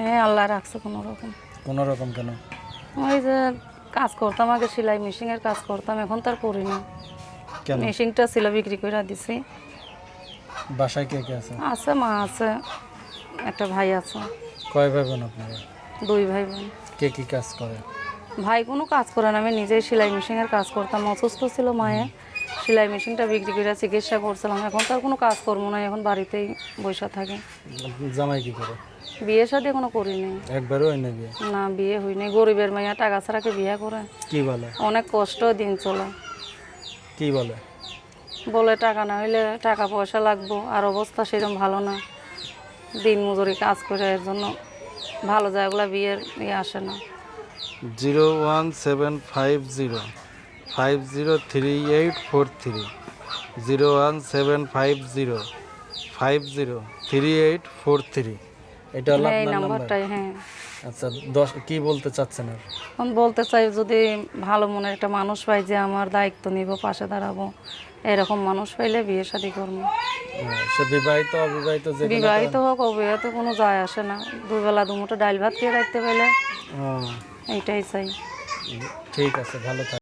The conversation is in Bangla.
হ্যাঁ আল্লাহ রাখছে কোনো রকম কোনো? রকম কেন ওই যে কাজ করতাম আগে সেলাই মেশিনের কাজ করতাম এখন তার করি না। কেন? মেশিনটা ছিল বিক্রি করে দিছি। বাসায় কে কে আছে? আছে মা আছে একটা ভাই আছে। কয় ভাই বোন আপনারা? দুই ভাই বোন কে কি কাজ করে? ভাই কোনো কাজ করে না আমি নিজেই সেলাই মেশিনের কাজ করতাম। অসুস্থ ছিল মায়ে সেলাই মেশিনটা বিক্রি করে চিকিৎসা করছিলাম। এখন তার কোনো কাজ করব না এখন বাড়িতেই বসে থাকে। জামাই কি করে? বিয়ে শাদি এখনও করিনি। একবারও হয় না বিয়ে? না বিয়ে হয়নি গরিবের মাইয়া টাকা ছাড়া কি বিয়ে করে? কি বলে? অনেক কষ্ট দিন চলে। কি বলে? বলে টাকা না হইলে টাকা পয়সা লাগবো আর অবস্থা সেরকম ভালো না। দিন মজুরি কাজ করে এর জন্য ভালো জায়গাগুলো বিয়ের ইয়ে আসে না। Zero one seven five zero. Five zero three eight four three zero one seven five zero five zero three eight four three এটা হলো এই আপনার নাম্বার। নাম্বারটাই হ্যাঁ। আচ্ছা দশ কি বলতে চাচ্ছেন আর? এখন বলতে চাই যদি ভালো মনের একটা মানুষ পাই যে আমার দায়িত্ব নিব পাশে দাঁড়াবো এরকম মানুষ পাইলে বিয়ে শাদি করব। হ্যাঁ, সে বিবাহিত অবিবাহিত যে বিবাহিত হোক অবিবাহিত কোনো যায় আসে না। দুবেলা দুমুটো ডাইল ভাত খেয়ে রাখতে পাইলে এইটাই চাই। ঠিক আছে ভালো থাক।